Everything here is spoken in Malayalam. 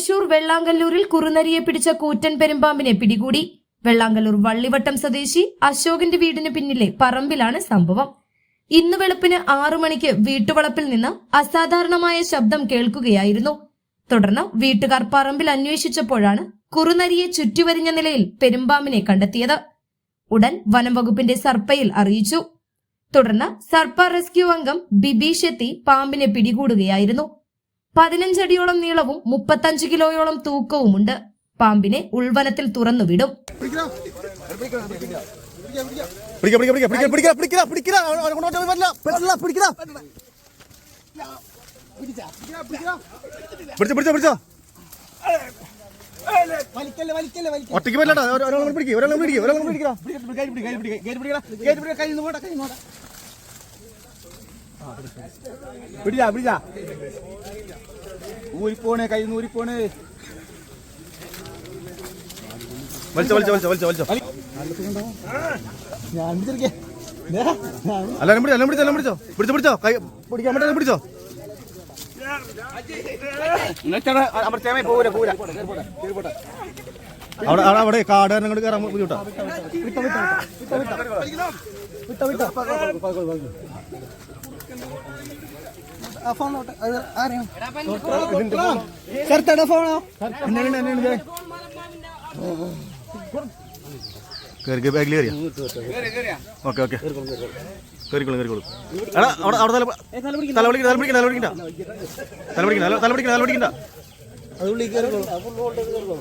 തൃശൂർ വെള്ളാങ്കല്ലൂരിൽ കുറുനരിയെ പിടിച്ച കൂറ്റൻ പെരുമ്പാമ്പിനെ പിടികൂടി. വെള്ളാങ്കല്ലൂർ വള്ളിവട്ടം സ്വദേശി അശോകന്റെ വീടിന് പിന്നിലെ പറമ്പിലാണ് സംഭവം. ഇന്ന് വെളുപ്പിന് ആറു മണിക്ക് വീട്ടുവളപ്പിൽ നിന്ന് അസാധാരണമായ ശബ്ദം കേൾക്കുകയായിരുന്നു. തുടർന്ന് വീട്ടുകാർ പറമ്പിൽ അന്വേഷിച്ചപ്പോഴാണ് കുറുനരിയെ ചുറ്റിവരിഞ്ഞ നിലയിൽ പെരുമ്പാമ്പിനെ കണ്ടെത്തിയത്. ഉടൻ വനം വകുപ്പിന്റെ സർപ്പയിൽ അറിയിച്ചു. തുടർന്ന് സർപ്പ റെസ്ക്യൂ അംഗം ബിബീഷെത്തി പാമ്പിനെ പിടികൂടുകയായിരുന്നു. പതിനഞ്ചടിയോളം നീളവും മുപ്പത്തഞ്ച് കിലോയോളം തൂക്കവുമുണ്ട്. പാമ്പിനെ ഉൾവനത്തിൽ തുറന്നു വിടും. പറ്റില്ല പറ്റില്ല ഒറ്റയ്ക്ക് പറ്റില്ലടാ ഒരാളെ പിടിക്കുക ഒരാളെ പിടിക്കുക ഒരാളെ പിടിക്കുക ഊരിപ്പോണേ കൈ ഊരിപ്പോണേ. വലിച്ചോ വലിച്ചോ വലിച്ചോ വലിച്ചോ വലിച്ചോ. ഞാൻ പിടിച്ചിരിക്കേ. എല്ലാരും പിടിച്ചോ എല്ലാം പിടിച്ചോ എല്ലാം പിടിച്ചോ. പിടിച്ചോ പിടിച്ചോ. കൈ പിടിക്കാൻ പറ്റാതെ പിടിച്ചോ. അമർത്തേമേ പോരാ പോരാ അവിടെ അവിടെ അവിടെ കാട് കാരണം അങ്ങോട്ട് കയറാൻ ബുദ്ധിമുട്ടാ. വിട്ടോ വിട്ടോ. ആ ഫോൺ ആരെയും? ചേർത്തട ഫോണോ? എന്നെ എന്നെ കയറി ബാഗിൽ കയറിയാ ഓക്കെ ഓക്കെ. കയറിക്കോളൂ കയറിക്കോളൂ എടാ അവിടെ അവിടെ തല തല പിടിക്കണ്ട തല പിടിക്കണ്ട തല പിടിക്കണ്ട. തല പിടിക്കണ്ട തല പിടിക്കണ്ട തല പിടിക്കണ്ട തല പിടിക്കണ്ട. അത് ഉള്ളിൽ കയറിക്കോളൂ